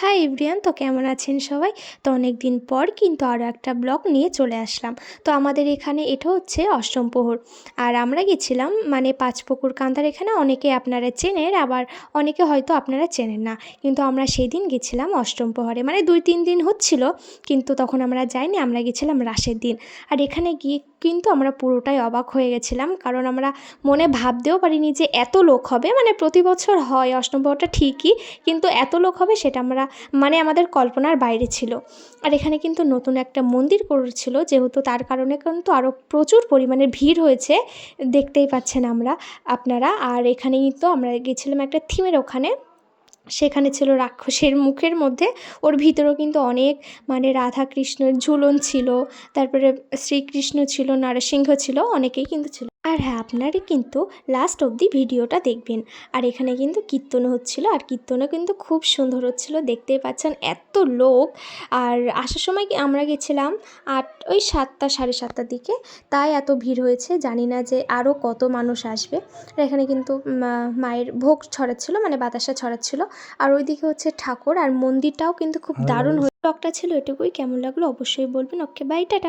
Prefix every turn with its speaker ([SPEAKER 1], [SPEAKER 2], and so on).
[SPEAKER 1] High everyone, তো কেমন আছেন সবাই? তো অনেক দিন পর কিন্তু আরও একটা ব্লগ নিয়ে চলে আসলাম। তো আমাদের এখানে এটা হচ্ছে অষ্টম প্রহর। আর আমরা গেছিলাম মানে পাঁচপুকুর কান্দার এখানে অনেকে আপনারা চেনেন, আবার অনেকে হয়তো আপনারা চেনেন না। কিন্তু আমরা সেই দিন গেছিলাম অষ্টম প্রহরে। মানে দুই, তিন দিন হচ্ছিল, কিন্তু তখন আমরা যাইনি, আমরা গেছিলাম রাসের দিন। আর এখানে গিয়ে কিন্তু আমরা পুরোটাই অবাক হয়ে গেছিলাম, কারণ আমরা মনে ভাবতেও পারিনি যে এত লোক হবে। মানে প্রতি বছর হয়, অষ্টম প্রহরটা ঠিকই, কিন্তু এত লোক হবে সেটা আমরা মানে আমাদের কল্পনার বাইরে ছিল। আর এখানে কিন্তু নতুন একটা মন্দির করেছিল, যেহেতু তার কারণে কিন্তু আরও প্রচুর পরিমাণে ভিড় হয়েছে, দেখতেই পাচ্ছেন আমরা, আপনারা। আর এখানেই তো আমরা গেছিলাম একটা থিমের ওখানে, সেখানে ছিল রাক্ষসের মুখের মধ্যে। ওর ভিতরেও কিন্তু অনেক মানে রাধা কৃষ্ণের ঝুলন ছিল, তারপরে শ্রীকৃষ্ণ ছিল, নরসিংহ ছিল, অনেকেই কিন্তু ছিল। আর হ্যাঁ আপনারা কিন্তু লাস্ট অবধি ভিডিওটা দেখবেন। আর এখানে কিন্তু কীর্তন হচ্ছিল আর কীর্তনও কিন্তু খুব সুন্দর হচ্ছিল দেখতেই পাচ্ছেন এত লোক। আর আসার সময় আমরা গেছিলাম আট ওই সাতটা সাড়ে সাতটার দিকে তাই এত ভিড় হয়েছে জানি না যে আরও কত মানুষ আসবে। আর এখানে কিন্তু মায়ের ভোগ ছড়াচ্ছিল মানে বাতাসা ছড়াচ্ছিল। আর ওইদিকে হচ্ছে ঠাকুর আর মন্দিরটাও কিন্তু খুব দারুণ হয়ে ব্লগটা ছিল এটুকুই কেমন লাগল অবশ্যই বলবেন। Okay bye tata.